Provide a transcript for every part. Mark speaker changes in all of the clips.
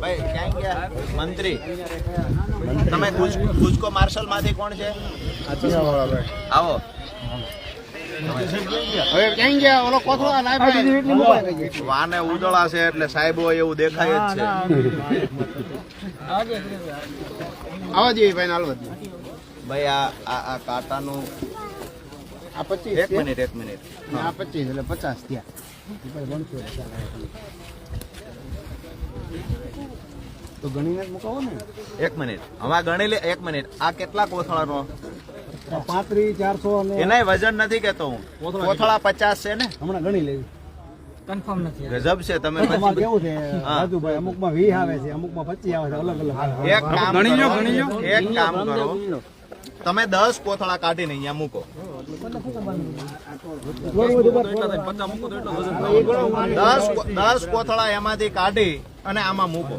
Speaker 1: ભાઈ ક્યાં ગયા? મંત્રી. તમે ગુજ- ગુજકો માર્શલમાંથી કોણ છે? આવો.
Speaker 2: હવે ક્યાં ગયા? ઓલો કોથળો લાવી
Speaker 1: વાને ઉજળા છે એટલે સાહેબ હોય એવું દેખાય જ છે.
Speaker 2: આવા જોઈએ ભાઈ નાલવા
Speaker 1: ભાઈ આ આ આ કાંટાનું
Speaker 2: આ પચીસ
Speaker 1: એક મિનિટ એક મિનિટ.
Speaker 2: આ પચીસ એટલે પચાસ થયા. તો ગણીને જ મુકાવો ને.
Speaker 1: એક મિનિટ. હવે ગણી લે એક મિનિટ. આ કેટલા કોથળાનો
Speaker 2: પાંત્રીસ ચારસો એના
Speaker 1: એનાય વજન નથી કેતો હું. કોથળા પચાસ છે ને?
Speaker 2: હમણાં ગણી લેવી.
Speaker 1: ગજબ છે તમે
Speaker 2: કેવું છે. રાજુભાઈ અમુકમાં વીસ આવે છે અમુકમાં પચીસ આવે છે અલગ અલગ
Speaker 1: એક કામ કરો એક કામ કરો. તમે દસ કોથળા કાઢીને અહીંયા મૂકો. દસ દસ કોથળા એમાંથી કાઢી અને આમાં મૂકો.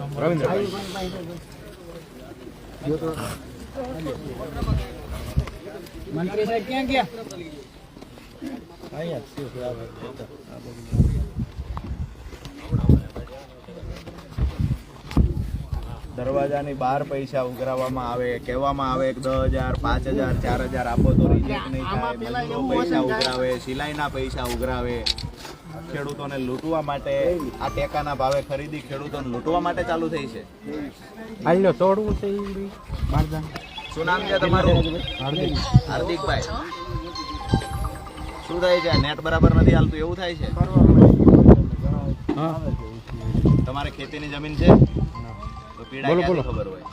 Speaker 2: મંત્રી સાહેબ ક્યાં ગયા?
Speaker 1: દરવાજાની બહાર પૈસા ઉઘરાવવામાં આવે કહેવામાં આવે કે દસ હજાર પાંચ હજાર ચાર હજાર આપો તો રિજેક્ટ નહીં થાય પૈસા ઉઘરાવે સિલાઈના પૈસા ઉઘરાવે. ખેડૂતોને લૂંટવા માટે આ ટેકાના ભાવે ખરીદી ખેડૂતોને લૂંટવા માટે ચાલુ થઈ છે.
Speaker 2: હાલ્યો તોડવું છે
Speaker 1: શું નામ છે તમારું? હાર્દિકભાઈ. શું થાય છે? નેટ બરાબર નથી હાલતું એવું થાય છે? તમારે ખેતીની જમીન છે? તો પીડા ખબર હોય?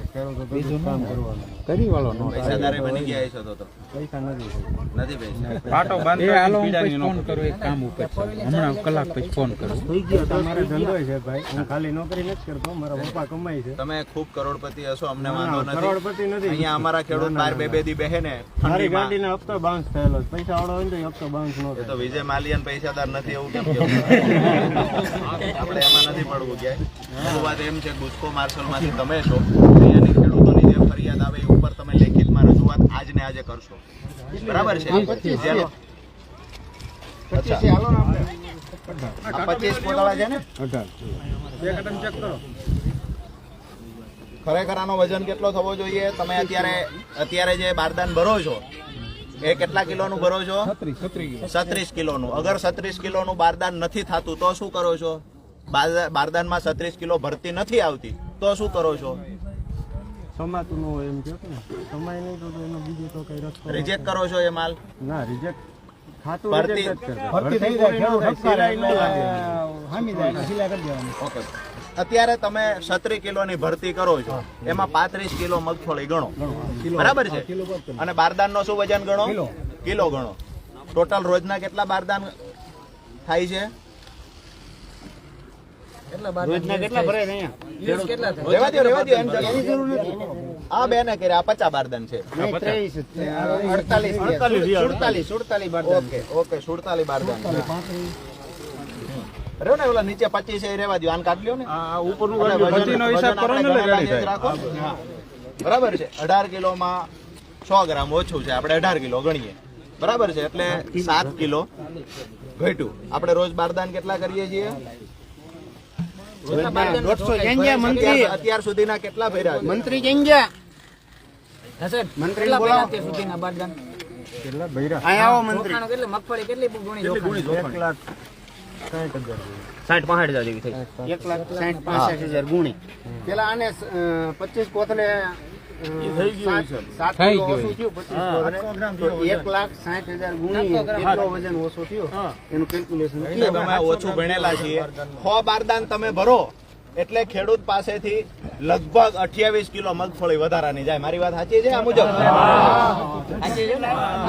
Speaker 2: કરી વાળો નો
Speaker 1: પૈસાદારે બની ગયા છો તો તો.
Speaker 2: પૈસા નથી.
Speaker 1: નથી પૈસા.
Speaker 3: એ હાલો હું ફોન કરું. એક કામ ઉપર હમણાં કલાક પછી ફોન કરું.
Speaker 2: થઈ ગયો તમારે ધંધો છે ભાઈ. હું ખાલી નોકરી નથી કરતો મારા પપ્પા કમાય છે.
Speaker 1: તમે ખૂબ કરોડપતિ હશો અમને વાંધો નથી.
Speaker 2: કરોડપતિ નથી.
Speaker 1: અહીંયા અમારા ખેડૂત બાર બે બે દી બેહે ને
Speaker 2: મારી ગાડીનો હપ્તો બાઉન્સ થયેલો પૈસા વાળો હોય ને તો હપ્તો બાઉન્સ નો
Speaker 1: તો વિજય માલિયન પૈસાદાર નથી એવું કેમ આપણે એમાં નથી પડવું ક્યાંય. વાત એમ છે ગુસ્કો માર્શલમાંથી તમે છો. ફરિયાદ આવે એ ઉપર તમે લેખિતમાં રજૂઆત આજને આજે કરશો. બરાબર છે? જેનો- પચીસ ને ખરેખર આનો વજન કેટલો થવો જોઈએ? તમે અત્યારે અત્યારે જે બારદાન ભરો છો એ કેટલા કિલોનું ભરો છો? છત્રીસ કિલોનું. અગર છત્રીસ કિલોનું બારદાન નથી થતું તો શું કરો છો? બારદાન બારદાનમાં છત્રીસ કિલો ભરતી નથી આવતી તો શું કરો છો?
Speaker 2: સમાતું ન હોય એમ કહો ને સમાય નહીં તો તો એનો બીજો તો કઈ રસ્તો
Speaker 1: રિજેક્ટ કરો છો એ માલ?
Speaker 2: ના રિજેક્ટ ખાતું રિજેક્ટ. ભરતી. થઈ જાય સિલાઈ ન લાગે હામી જાય સિલાઈ કરી દેવાની.
Speaker 1: ઓકે. અત્યારે તમે છત્રીસ કિલોની ભરતી કરો છો એમાં પાંત્રીસ કિલો મગફળી ગણો. બરાબર છે? અને બારદાન નો શું વજન ગણો? કિલો. ગણો. ટોટલ રોજના કેટલા બારદાન થાય છે?
Speaker 2: રોજના કેટલા ભરાય છે? અહીંયા?
Speaker 1: રેવા દ્યો, રેવા દ્યો, એમ ચાલો. આ બે ને કર્યા આ પચાસ બારદાન છે.
Speaker 2: ત્રેવીસ અડતાલીસ સુડતાલીસ સુડતાલીસ બારદાન.
Speaker 1: ઓકે ઓકે સુડતાલીસ બારદાન રહ્યો ને ઓલા નીચે પચીસ એ રેવા દો આને કાઢ લ્યો ને.
Speaker 3: ઉપર હિસાબ કરો ને
Speaker 1: રાખો. બરાબર છે. અઢાર કિલોમાં સો ગ્રામ ઓછું છે. આપણે અઢાર કિલો ગણીએ. બરાબર છે. એટલે સાત કિલો ઘટ્યું. આપણે રોજ બારદાન કેટલા કરીએ છીએ?
Speaker 2: દોઢસો મંત્રી
Speaker 1: અત્યાર- સુધીના કેટલા ભર્યા
Speaker 2: મંત્રી અહીંયા આવો મંત્રી. એક લાખ સાઠ હજાર
Speaker 4: સાઠ પાંસઠ હજાર જેવી થઈ.
Speaker 2: એક લાખ સાઠ પાસઠ હજાર ગુણી. પેલા આને પચીસ કોથળે એક લાખ સાઠ હજાર ગુણી કેટલો વજન ઓછો થયો? એનું કેલ્ક્યુલેશન
Speaker 1: ઓછું ભણેલા છીએ. સો બારદાન તમે ભરો. એટલે ખેડૂત પાસેથી લગભગ અઠ્યાવીસ કિલો મગફળી વધારાની જાય. મારી વાત સાચી છે આ મુજબ?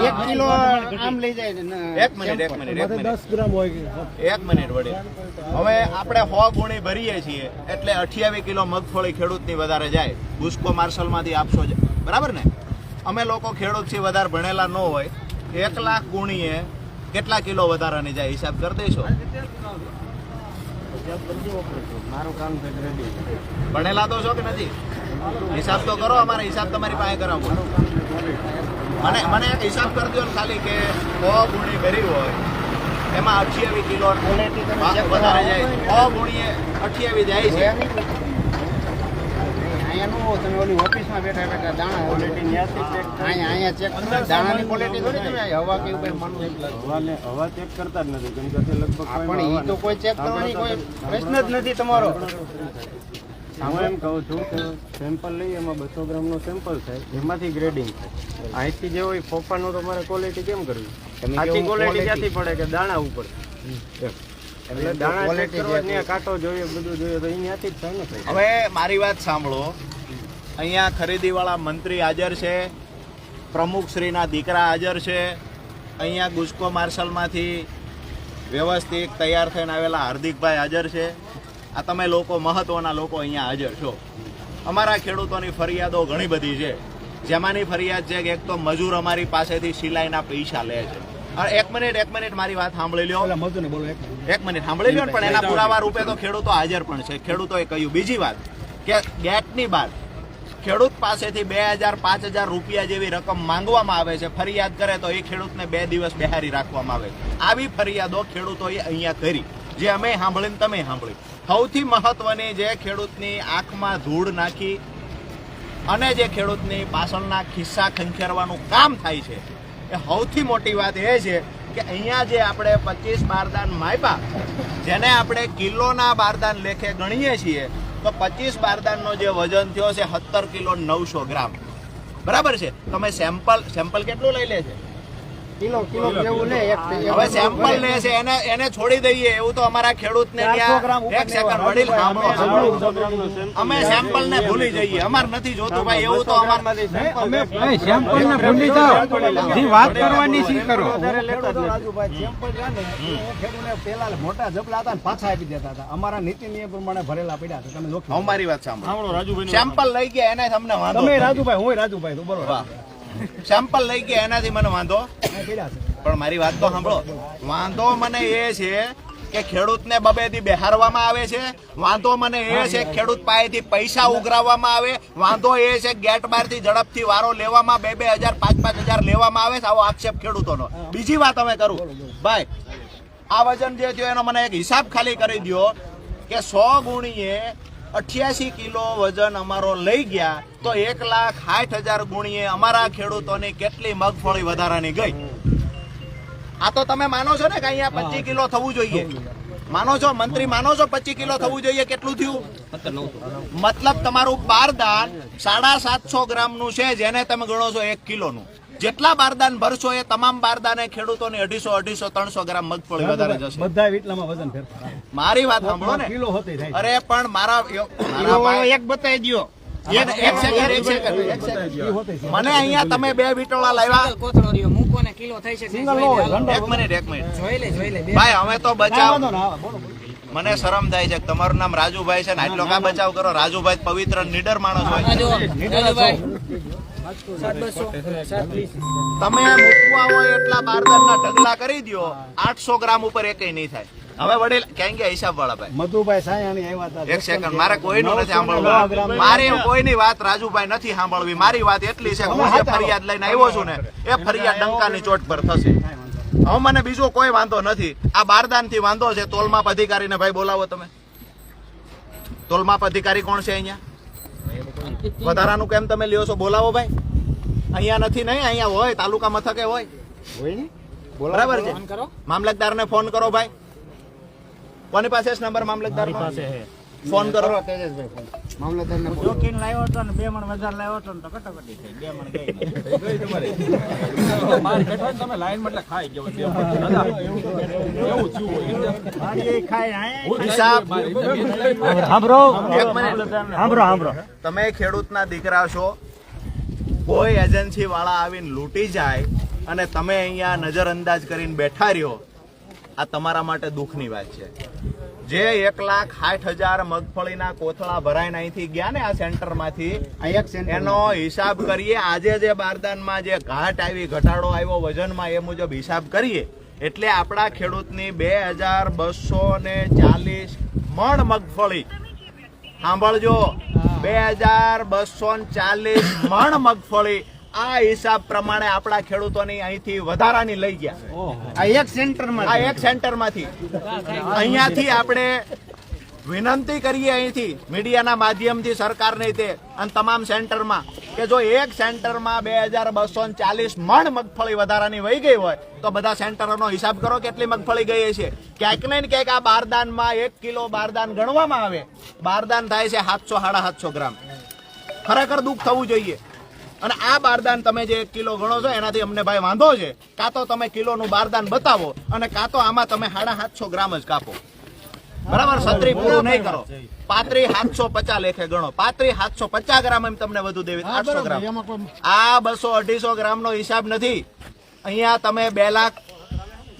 Speaker 2: એક કિલો આમ લઈ જાય
Speaker 1: એક મિનિટ એક મિનિટ એક મિનિટ
Speaker 2: ગ્રામ હોય
Speaker 1: એક મિનિટ વડી હવે આપણે સો ગુણી ભરીએ છીએ એટલે અઠ્યાવીસ કિલો મગફળી ખેડૂતની વધારે જાય. ગુસ્કો માર્શલમાંથી આપશો જ. બરાબર ને? અમે લોકો ખેડૂત છીએ વધારે ભણેલા ન હોય. એક લાખ ગુણીએ કેટલા કિલો વધારાની જાય? હિસાબ કરી દઈશો.
Speaker 2: મારું કામ થઈ રેડી
Speaker 1: ભણેલા તો છો કે નથી? હિસાબ તો કરો અમારે હિસાબ તમારી પાસે કરાવો. મને મને એક હિસાબ કરી દો ને ખાલી કે સો ગુણી ભરી હોય એમાં અઠ્યાવીસ કિલો વધારે જાય. છ ગુણીએ અઠ્યાવીસ જાય છે?
Speaker 2: અહીંયા નો હોય, તમે ઓલી ઓફિસમાં બેઠા બેઠા દાણા અહીંયા અહીંયા ચેક દાણાની ક્વોલિટી થોડી તમે હવા કે એવું કંઈ
Speaker 5: હવાને હવા ચેક કરતા જ નથી. કેમ કે લગભગ
Speaker 2: પણ એ તો કોઈ ચેક કરવાની કોઈ પ્રશ્ન જ નથી તમારો.
Speaker 5: હું એમ કહું છું કે સેમ્પલ લઈએ એમાં બસો ગ્રામનું સેમ્પલ થાય. એમાંથી ગ્રેડિંગ થાય. અહીંથી જે હોય ફોફાનું તમારે ક્વોલિટી કેમ કરવી? આખી
Speaker 2: કેવું
Speaker 5: ક્વોલિટી ક્યાંથી પડે કે દાણા ઉપર? એટલે દાણા
Speaker 2: quality
Speaker 5: કરવા કાંટો જોઈએ બધું જોઈએ તો અહીંયાથી જ થાય ને
Speaker 1: હવે મારી વાત સાંભળો. અહીંયા ખરીદીવાળા મંત્રી હાજર છે પ્રમુખશ્રીના દીકરા હાજર છે. અહીંયા ગુસ્કો માર્શલમાંથી વ્યવસ્થિત તૈયાર થઈને આવેલા હાર્દિકભાઈ હાજર છે. આ તમે લોકો મહત્ત્વના લોકો અહીંયા હાજર છો. અમારા ખેડૂતોની ફરિયાદો ઘણી બધી છે. જેમાંની ફરિયાદ છે કે એક તો મજૂર અમારી પાસેથી સિલાઈના પૈસા લે છે. એક મિનિટ એક મિનિટ મારી વાત સાંભળી લ્યો. એક મિનિટ. સાંભળી લ્યો પણ એના પુરાવા રૂપે તો ખેડૂતો હાજર પણ છે. ખેડૂતોએ કહ્યું બીજી વાત કે ગેટની બાદ ખેડૂત પાસેથી બે હજાર, પાંચ હજાર રૂપિયા જેવી રકમ માંગવામાં આવે છે. ફરિયાદ કરે તો એ ખેડૂતને બે દિવસ બેહારી રાખવામાં આવે. આવી ફરિયાદો ખેડૂતોએ અહીંયા કરી. જે અમે સાંભળીને તમે સાંભળી સૌથી મહત્વની જે ખેડૂતની આંખમાં ધૂળ નાખી અને જે ખેડૂતની પાછળના ખિસ્સા ખંખેરવાનું કામ થાય છે. એ સૌથી મોટી વાત એ છે કે અહીંયા જે આપણે પચીસ બારદાન માપ્યા, જેને આપણે કિલોના બારદાન લેખે ગણીએ છીએ તો પચીસ બારદાનનો જે વજન થયો છે, સત્તર કિલો નવસો ગ્રામ. બરાબર છે? તમે સેમ્પલ સેમ્પલ કેટલું લઈ લે છે?
Speaker 2: કિલો કિલો જેવું લે એક
Speaker 1: હવે સેમ્પલ લે છે એને એને છોડી દઈએ એવું તો અમારા ખેડૂતને ત્યાં એક સેકન્ડ વડીલ સાંભળો. સાંભળો
Speaker 5: બસો ગ્રામનું sample
Speaker 1: અમે સેમ્પલ ને ભૂલી જઈએ અમાર નથી જોતું ભાઈ એવું તો અમાર
Speaker 5: અમે
Speaker 3: સેમ્પલ ને ભૂલી જાઓ. જે વાત કરવાની શી કરો?
Speaker 5: નથી.
Speaker 6: સેમ્પલ ખેડૂતને પેલા મોટા જબલા હતા પાછા આપી દેતા હતા. અમારા નીતિ નિયમ પ્રમાણે ભરેલા પડ્યા છે તમે જોખી
Speaker 1: અમારી વાત સાંભળો.
Speaker 5: રાજુભાઈ
Speaker 1: સેમ્પલ લઈ ગયા એને તમને વાંધો
Speaker 6: તમે રાજુભાઈ હું રાજુભાઈ તો બરોબર.
Speaker 1: સેમ્પલ લઈ ગયા, એનાથી મને વાંધો. પણ મારી વાત તો સાંભળો. વાંધો મને એ છે કે ખેડૂતને બબેથી બેહારવામાં આવે છે. વાંધો મને એ છે ખેડૂત પાસેથી પૈસા ઉઘરાવવામાં આવે. વાંધો એ છે ગેટ બારથી ઝડપથી વારો લેવામાં બે બે હજાર, પાંચ પાંચ હજાર લેવામાં આવે છે આવો આક્ષેપ ખેડૂતોનો. બીજી વાત અમે કરું. ભાઈ, આ વજન જે થયો એનો મને એક હિસાબ ખાલી કરી દ્યો કે સો ગુણીએ અઠ્યાસી કિલો વજન અમારો લઈ ગયા તો એક લાખ સાઠ હજાર ગુણીએ અમારા ખેડૂતોની કેટલી મગફળી વધારાની ગઈ. આ તો તમે માનો છો ને કે અહીંયા પચીસ કિલો થવું જોઈએ. માનો છો? મંત્રી માનો છો પચીસ કિલો થવું જોઈએ? કેટલું થયું? મતલબ તમારું બારદાન સાડા સાતસો ગ્રામનું છે જેને તમે ગણો છો એક કિલોનું. જેટલા બારદાન ભરશો એ તમામ બારદાને ખેડૂતોને અઢીસો અઢીસો ત્રણસો ગ્રામ મગફળી વધારે જશે.
Speaker 6: બધા એટલામાં વજન ફેરફાર
Speaker 1: મારી વાત સાંભળો ને.
Speaker 6: કિલો હોતી
Speaker 1: અરે પણ મારા
Speaker 2: એક બતાવી દો
Speaker 1: મને અહીંયા તમે બે વિટોળા લાવ્યા.
Speaker 7: કોથળો મૂકો ને કિલો થઈ શકે.
Speaker 6: સિંગલ નો હોય
Speaker 1: એક મિનિટ એક મિનિટ.
Speaker 7: જોઈ લે જોઈ લે
Speaker 1: ભાઈ અમે તો બચાવ. મને શરમ થાય છે તમારું નામ રાજુભાઈ છે ને આટલો કા બચાવ કરો? રાજુભાઈ પવિત્ર નીડર માણસ હોય. તમે મૂકવા હોય એટલા બારદાનના ઢગલા કરી દો આઠસો ગ્રામ ઉપર એકેય નહીં થાય. હવે વડીલ ક્યાં ગયા હિસાબ વાળા ભાઈ?
Speaker 6: મધુભાઈ સાયાણી આવ્યા હતા.
Speaker 1: એક સેકન્ડ મારે કોઈનું નથી સાંભળવું. મારી કોઈની વાત રાજુભાઈ નથી સાંભળવી. મારી વાત એટલી છે હું જે ફરિયાદ લઈને આવ્યો છું ને એ ફરિયાદ ડંકાની ચોટ પર થશે. હવે મને બીજો કોઈ વાંધો નથી. આ બારદાનથી વાંધો છે. તોલમાપ અધિકારીને ભાઈ બોલાવો તમે. તોલમાપ અધિકારી કોણ છે અહીંયા? વધારાનું કેમ તમે લ્યો છો? બોલાવો ભાઈ. અહીંયા નથી નહીં અહીંયા હોય તાલુકા મથકે હોય.
Speaker 2: હોય ને?
Speaker 1: બરાબર છે?
Speaker 7: ફોન કરો
Speaker 1: મામલતદારને ફોન કરો ભાઈ. કોની પાસે નંબર મામલતદાર પાસે ફોન કરો.
Speaker 2: કરો તેજસભાઈ મામલતદારને ફોન.
Speaker 6: લાવ્યો હતો ને બે મણ વધારે લાવ્યો હતો ને તો કટોકટી થઈ. બે મણ ગઈ
Speaker 3: તમે લાઈન એટલે ખાઈ ગયો
Speaker 6: મારી ખાય આયા.
Speaker 1: હિસાબ
Speaker 6: સાંભળો
Speaker 1: એક મિનિટ.
Speaker 6: સાંભળો સાંભળો
Speaker 1: તમે ખેડૂતના દીકરા છો. કોઈ એજન્સી વાળા આવીને લૂંટી જાય અને તમે અહીંયા નજરઅંદાજ કરીને બેઠા રહ્યો આ તમારા માટે દુઃખની વાત છે. જે એક લાખ સાઠ હજાર મગફળીના કોથળા ભરાઈને અહીંથી ગયા ને આ સેન્ટરમાંથી
Speaker 2: આ એક
Speaker 1: એનો હિસાબ કરીએ. આજે જે બારદાનમાં જે ઘાટ આવી ઘટાડો આવ્યો વજનમાં એ મુજબ હિસાબ કરીએ. એટલે આપણા ખેડૂતની બે હજાર બસો ને ચાલીસ મણ મગફળી. સાંભળજો. બે હજાર બસો ચાલીસ મણ મગફળી. આ હિસાબ પ્રમાણે આપણા ખેડૂતોની અહીંથી વધારાની લઈ ગયા.
Speaker 2: આ એક સેન્ટરમાં
Speaker 1: આ એક સેન્ટરમાંથી. અહીંયાથી આપણે વિનંતી કરીએ અહીંથી મીડિયાના માધ્યમથી સરકારને તે અને તમામ સેન્ટરમાં કે જો એક સેન્ટરમાં બે હજાર બસો ચાલીસ મણ મગફળી વધારાની વહી ગઈ હોય તો બધા સેન્ટરોનો હિસાબ કરો કેટલી મગફળી ગઈ છે ક્યાંક ને ક્યાંક આ બારદાનમાં એક કિલો બારદાન ગણવામાં આવે. બારદાન થાય છે સાતસો સાડા સાતસો ગ્રામ. ખરેખર દુઃખ થવું જોઈએ. અને આ બારદાન તમે જે કિલો ગણો છો એનાથી અમને ભાઈ વાંધો છે. કાં તો તમે કિલોનું બારદાન બતાવો અને કાં તો આમાં તમે સાડા સાતસો ગ્રામ જ કાપો. બરાબર? સત્રી પૂરું નહીં કરો. પાત્રી સાતસો પચાસ લેખે ગણો. પાત્રી સાતસો પચાસ ગ્રામ એમ તમને વધુ દેવી. આઠસો ગ્રામ. આ બસો અઢીસો ગ્રામ નો હિસાબ નથી. અહીંયા તમે બે લાખ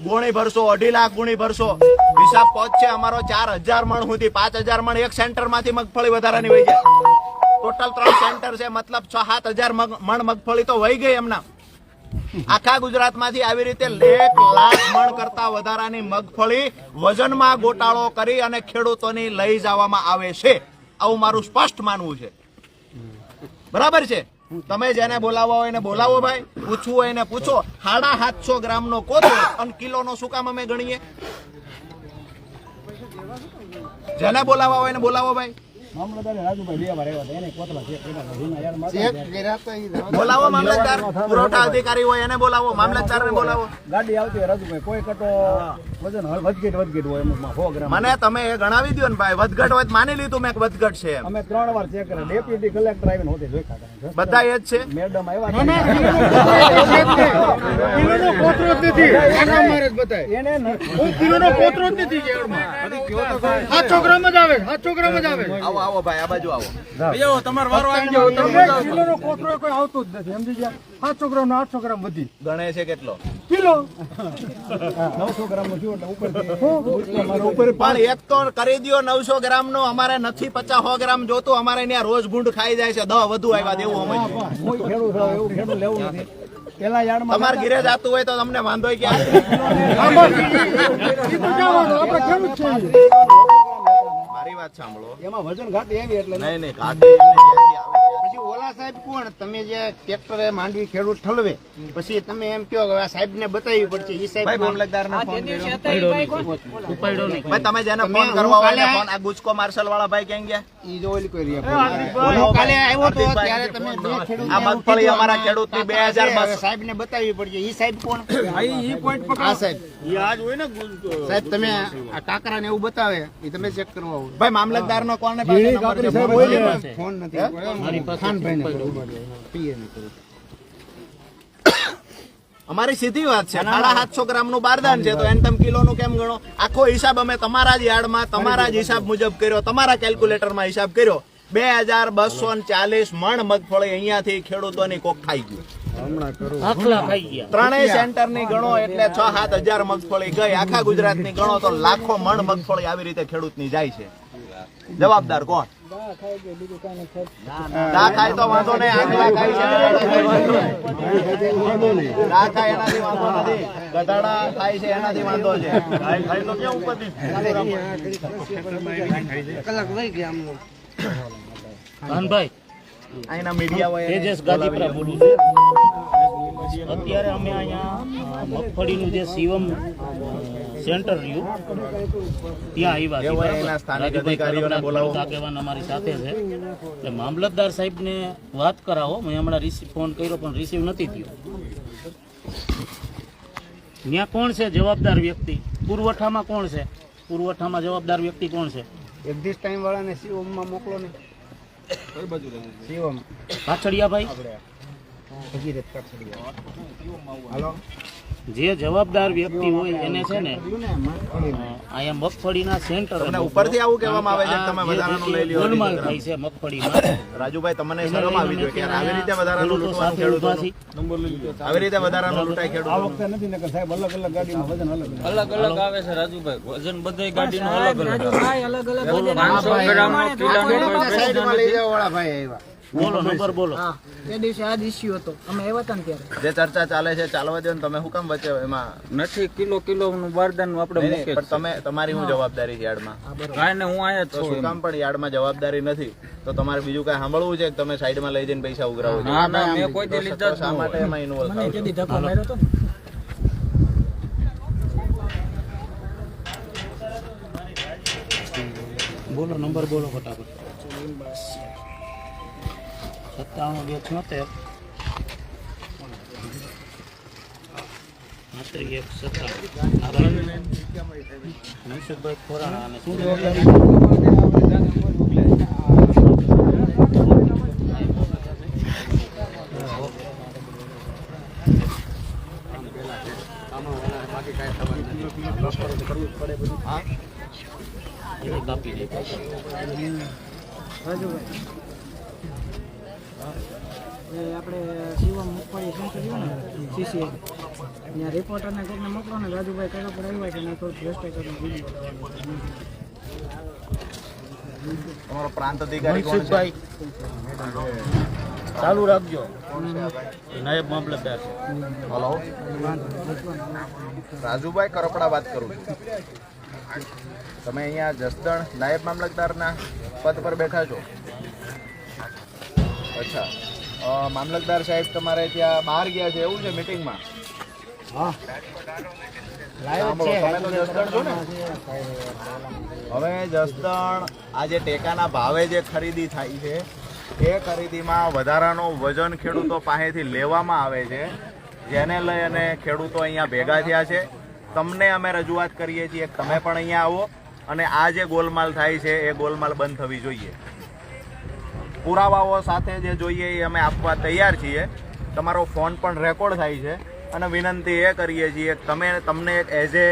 Speaker 1: ગુણી ભરશો અઢી લાખ ગુણી ભરશો. હિસાબ પહોંચશે અમારો ચાર હજાર મણ સુધી. પાંચ હજાર મણ એક સેન્ટરમાંથી મગફળી વધારાની વહી જાય. ટોટલ ત્રણ સેન્ટર છે, મતલબ છ, સાત હજાર મણ મગફળી તો વહી ગઈ એમના. આખા ગુજરાતમાંથી આવી રીતે એક લાખ મણ કરતા વધારાની મગફળી વજનમાં ગોટાળો કરી અને ખેડૂતોની લઈ જવામાં આવે છે. આવું મારું સ્પષ્ટ માનવું છે. બરાબર છે? તમે જેને બોલાવવા હોય એને બોલાવો ભાઈ. પૂછવું હોય એને પૂછો. સાડા સાતસો ગ્રામ નો કોથો અને કિલો નો શું કામ અમે ગણીએ? જેને બોલાવવા હોય એને બોલાવો ભાઈ.
Speaker 6: મામલતદાર રાજુભાઈ બે વાર આવ્યા હતા એને કોતરા ચેક કર્યા
Speaker 1: બોલાવો મામલતદાર પુરવઠા અધિકારી હોય એને બોલાવો મામલતદારને બોલાવો
Speaker 6: ગાડી આવતી હોય રાજુભાઈ કોઈ કટો વજન વધઘટ વધઘટ હોય અમુકમાં સો ગ્રામ
Speaker 1: મને તમે એ ગણાવી દો ને ભાઈ વધઘટ હોય માની લીધું મેં વધઘટ છે
Speaker 6: અમે ત્રણ વાર ચેક કર્યા ડેપ્યુટી કલેક્ટર આવીને હોતે જોઈ ખાતા
Speaker 1: બધા એ જ છે
Speaker 6: મેડમ આવ્યા એને
Speaker 2: કોતરો જ નથી યાર્ડમાં સાતસો જ આવે સાતસો ગ્રામ જ આવે
Speaker 1: આવો આવો ભાઈ આ બાજુ આવો
Speaker 6: એક કિલોનો કોતરો કોઈ આવતો જ નથી સમજી ગયા સાતસો ગ્રામ ને આઠસો ગ્રામ વધી
Speaker 1: ગણે છે કેટલો
Speaker 6: કિલો નવસો ગ્રામનું થયું એટલે ઉપર ઉપર
Speaker 1: પણ એક તો કરી દ્યો નવસો ગ્રામ નો અમારે નથી પચાસ સો ગ્રામ જોતું અમારે ત્યાં રોજ ગુંડ ખાઈ જાય છે દહ વધુ આવ્યા દેવું અમે
Speaker 6: કોઈ ખેડૂત હોય એવું ખેડૂત લેવું નથી પેલા યાર્ડમાં
Speaker 1: તમારે ઘીરે જતું હોય તો તમને વાંધો કે મારી વાત સાંભળો.
Speaker 6: એમાં વજન ઘાટી એવી એટલે
Speaker 1: નહીં નહીં કાઢી
Speaker 2: પછી ઓલા સાહેબ કોણ? તમે જે ટ્રેક્ટરે માંડવી ખેડૂત ઠલવે પછી તમે એમ કહો આ સાહેબ ને બતાવવી પડશે. ઈ સાહેબ
Speaker 1: મામલતદાર
Speaker 2: કોણ?
Speaker 1: ફોન કર્યો.
Speaker 4: ઉપાડ્યો નહીં.
Speaker 1: ભાઈ તમે જેને ફોન કરવા હોય ફોન આ ગુજકો માર્શલ વાળા ભાઈ ક્યાં ગયા?
Speaker 2: ઈ જો ઓલી કરી કાલે આવ્યો તો ત્યારે તમે બે ખેડૂત
Speaker 1: આ મગફળી અમારા ખેડૂતની 2022
Speaker 2: સાહેબ ને બતાવવી પડશે. ઈ સાહેબ કોણ? આ સાહેબ. સાહેબ તમે આ કાકરા ને એવું બતાવે એ તમે ચેક કરવા આવો.
Speaker 1: ભાઈ મામલતદાર નો કોણ પાસે નંબર છે?
Speaker 2: ફોન નથી મારી ને ને કરું
Speaker 1: અમારી સીધી વાત છે. સાડા સાતસો ગ્રામનું બારદાન છે તો એમ તમે કિલો નું કેમ ગણો? આખો હિસાબ અમે તમારા જ યાર્ડમાં તમારા જ હિસાબ મુજબ કર્યો તમારા કેલ્ક્યુલેટરમાં હિસાબ કર્યો. બે હજાર બસો ચાલીસ મણ મગફળી અહીંયાથી ખેડૂતોની કોક ખાઈ ગયું.
Speaker 4: આખલા ખાઈ ગયા.
Speaker 1: ત્રણેય સેન્ટરની ગણો એટલે છ સાત હજાર મગફળી ગઈ. આખા ગુજરાતની ગણો તો લાખો મણ મગફળી આવી રીતે ખેડૂતની જાય છે. જવાબદાર કોણ? તો વાંધો નહીં આગલા ખાય છે દા ખાય એનાથી વાંધો નથી. ગધાડા ખાય છે એનાથી વાંધો છે. ખાય તો ક્યાં ઉપરથી
Speaker 4: કાનભાઈ
Speaker 1: અહીંના મીડિયા હોય
Speaker 4: તેજસ ગાદીપરા બોલું છું. અત્યારે અમે અહીંયા મગફળીનું જે શિવમ સેન્ટર રહ્યું. ત્યાં આવ્યા છે અમારી સાથે છે. એટલે મામલતદાર સાહેબને વાત કરાવો. મેં હમણાં રિસીવ ફોન કર્યો પણ રિસીવ નથી થયો. ત્યાં કોણ છે જવાબદાર વ્યક્તિ? પુરવઠામાં કોણ છે? પુરવઠામાં જવાબદાર વ્યક્તિ કોણ છે?
Speaker 2: એકદીસ ટાઈમ વાળાને સીઓમમાં મોકલો ને. શિવમ
Speaker 4: કાછડિયાભાઈ
Speaker 2: ભગીરથ કાછડિયા હાલો.
Speaker 4: જે જવાબદાર વ્યક્તિ હોય એને છે ને અહીંયા મગફળીના સેન્ટર
Speaker 1: તમને ઉપરથી આવું કહેવામાં આવે છે તમે વધારાનું લઈ લ્યો
Speaker 4: ગોલમાલ થાય છે મગફળીમાં.
Speaker 1: રાજુભાઈ તમને શરમ આવી જોઈએ કે આવી રીતે વધારાનું
Speaker 4: ખેડૂતો
Speaker 1: લૂંટવાનું
Speaker 4: છીએ.
Speaker 1: આવી રીતે વધારાનું લૂંટાય
Speaker 6: આ વખતે નથી ને કે સાહેબ અલગ અલગ ગાડીમાં વજન અલગ અલગ.
Speaker 3: અલગ અલગ આવે છે રાજુભાઈ. વજન બધે ગાડીનું અલગ અલગ.
Speaker 7: રાજુભાઈ અલગ અલગ વજન
Speaker 2: આ
Speaker 7: આવે છે.
Speaker 2: ભાઈ
Speaker 7: એ પ્રમાણે
Speaker 2: સાઈડમાં
Speaker 7: રાખવાનું.
Speaker 2: લઈ જાવ વાળા ભાઈ આવ્યા.
Speaker 4: બોલો નંબર બોલો.
Speaker 7: એ તે દિવસે આ જ ઇસ્યુ હતો. અમે આવ્યા હતા ને ત્યારે.
Speaker 1: જે ચર્ચા ચાલે છે ચાલવા દો ને તમે શું કામ વચ્ચે એમાં?
Speaker 3: નથી કિલો કિલો નું બારદાન આપણે મૂકે
Speaker 1: પણ તમે તમારી હું જવાબદારી છે યાર્ડમાં?
Speaker 3: કાંઈ ને હું આયા છું
Speaker 1: કામ પણ યાર્ડમાં જવાબદારી નથી? તો તમારે બીજું કઈ સાંભળવું છે કે તમે સાઈડમાં લઈ જઈને પૈસા ઉઘરાવો છો?
Speaker 3: ના ના મેં કોઈ દે લીધા
Speaker 1: શા માટે એમાં ઇન્વોલ્વ
Speaker 7: મને ધક્કો માર્યો ને
Speaker 4: બોલો નંબર બોલો ફટાફટ. સત્તાણું બે છોતેર. પાંત્રીસ એક સત્તાણું. મનસુખભાઈ ખોરાણા અને શું જવાબદારી એને કાપી દે
Speaker 7: રાજુભાઈ એ આપણે શિવમ મગફળી સેન્ટર રહ્યું ને? સીસીએ ત્યાં રિપોર્ટરને કોઈને મોકલો ને રાજુભાઈ કયા પર આવ્યા છે ને થોડુંક ભ્રષ્ટાચારનું બીજું
Speaker 1: તમારો પ્રાંત અધિકારી કોણ છે?
Speaker 4: મનસુખભાઈ. ચાલુ રાખજો. નાયબ મામલતદાર
Speaker 1: હલો? રાજુભાઈ કરપડા વાત કરું છું. તમે અહીંયા જસદણ નાયબ મામલતદારના પદ પર બેઠા છો. અચ્છા. મામલતદાર સાહેબ તમારે ત્યાં બહાર ગયા છે એવું છે મિટિંગમાં ને? હવે જસદણ આ જે ટેકાના ભાવે જે ખરીદી થાય છે એ ખરીદીમાં વધારાનો વજન ખેડૂતો પાસેથી લેવામાં આવે છે. જેને લઈ અને ખેડૂતો અહીંયા ભેગા થયા છે. તમને અમે રજૂઆત કરીએ છીએ તમે પણ અહીંયા આવો અને આ જે ગોલમાલ થાય છે એ ગોલમાલ બંધ થવી જોઈએ. પુરાવાઓ સાથે જે જોઈએ એ અમે આપવા તૈયાર છીએ. તમારો ફોન પણ રેકોર્ડ થાય છે અને વિનંતી એ કરીએ છીએ તમે તમને એક એઝ એ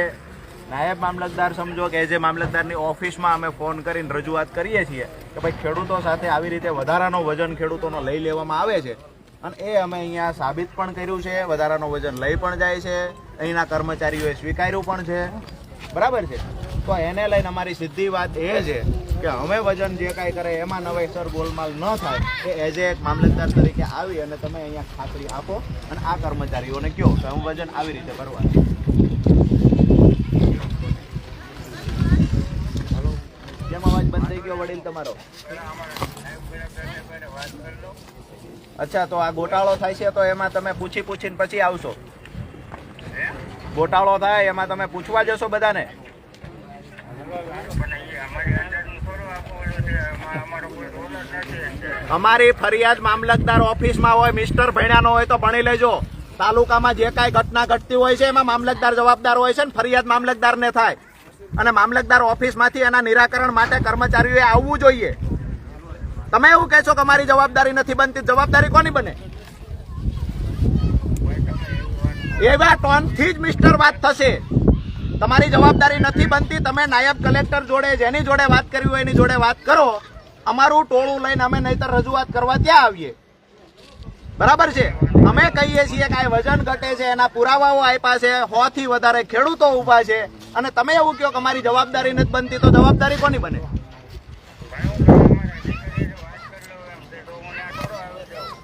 Speaker 1: નાયબ મામલતદાર સમજો કે એઝ એ મામલતદારની ઓફિસમાં અમે ફોન કરીને રજૂઆત કરીએ છીએ કે ભાઈ ખેડૂતો સાથે આવી રીતે વધારાનો વજન ખેડૂતોનો લઈ લેવામાં આવે છે. અને એ અમે અહીંયા સાબિત પણ કર્યું છે, વધારાનો વજન લઈ પણ જાય છે, અહીંના કર્મચારીઓએ સ્વીકાર્યું પણ છે. બરાબર છે? તો એને લઈને અમારી સીધી વાત એ છે કે અમે વજન જે કાંઈ કરે એમાં નવાઈસર ગોલમાલ ન થાય, એ એઝ એ એક મામલતદાર તરીકે આવી અને તમે અહીંયા ખાતરી આપો અને આ કર્મચારીઓને કહો કે હું વજન આવી રીતે ભરવા. કેમ અવાજ બંધ ગયો વડીલ તમારો? અચ્છા, તો આ ગોટાળો થાય છે તો એમાં તમે પૂછી પૂછીને પછી આવશો. ગોટાળો થાય એમાં તમે પૂછવા જશો બધાને. અમારી ફરિયાદ મામલતદાર ઓફિસમાં હોય, મિસ્ટર ભણ્યાનો હોય તો ભણી લેજો. તાલુકામાં જે કાંઈ ઘટના ઘટતી હોય છે, એમાં મામલતદાર જવાબદાર હોય છે ને ફરિયાદ મામલતદારને થાય. અને મામલતદાર ઓફિસમાંથી એના નિરાકરણ માટે કર્મચારીઓએ આવવું જોઈએ. તમે એવું કહેશો કે અમારી જવાબદારી નથી બનતી? જવાબદારી કોની બને? એવા ટોનથી જ મિસ્ટર વાત થશે. તમારી જવાબદારી નથી બનતી, તમે નાયબ કલેક્ટર જોડે, જેની જોડે વાત કરવી હોય એની જોડે વાત કરો. અમારું ટોળું લઈને અમે નહીતર રજૂઆત કરવા ત્યાં આવીએ. બરાબર છે? અમે કહીએ છીએ કે આ વજન ઘટે છે, એના પુરાવાઓ આપ્યા છે સો થી વધારે ખેડૂતો ઊભા છે. અને તમે એવું કહો કે અમારી જવાબદારી નથી બનતી, તો જવાબદારી કોની બને?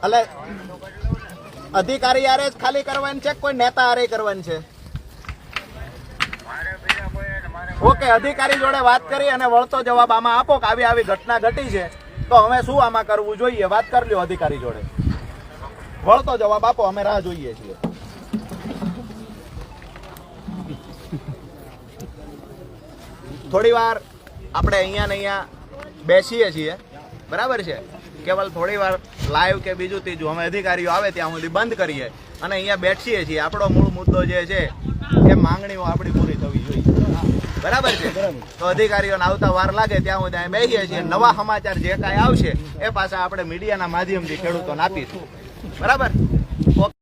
Speaker 1: એટલે અધિકારી યારે જ ખાલી કરવાની છે કોઈ નેતા આરે કરવાની છે? ઓકે, અધિકારી જોડે વાત કરી અને વળતો જવાબ આમાં આપો કે આવી આવી ઘટના ઘટી છે. તો હવે શું આમાં કરવું જોઈએ? વાત કરી લ્યો અધિકારી જોડે. વળતો જવાબ આપો, અમે રાહ જોઈએ છીએ. થોડી વાર આપણે અહીંયા ને અહીંયા બેસીએ છીએ. બરાબર છે? કેવલ થોડી વાર લાઈવ કે બીજું ત્રીજું અમે અધિકારીઓ આવે ત્યાં સુધી બંધ કરીએ અને અહીંયા બેસીએ છીએ. આપણો મૂળ મુદ્દો જે છે, એ માંગણીઓ આપણી પૂરી થવી બરાબર છે? તો અધિકારીઓને આવતા વાર લાગે ત્યાં સુધી અમે બેસીએ છીએ. નવા સમાચાર જે કાંઈ આવશે, એ પાછા આપણે મીડિયાના માધ્યમથી ખેડૂતોને આપીશું. બરાબર?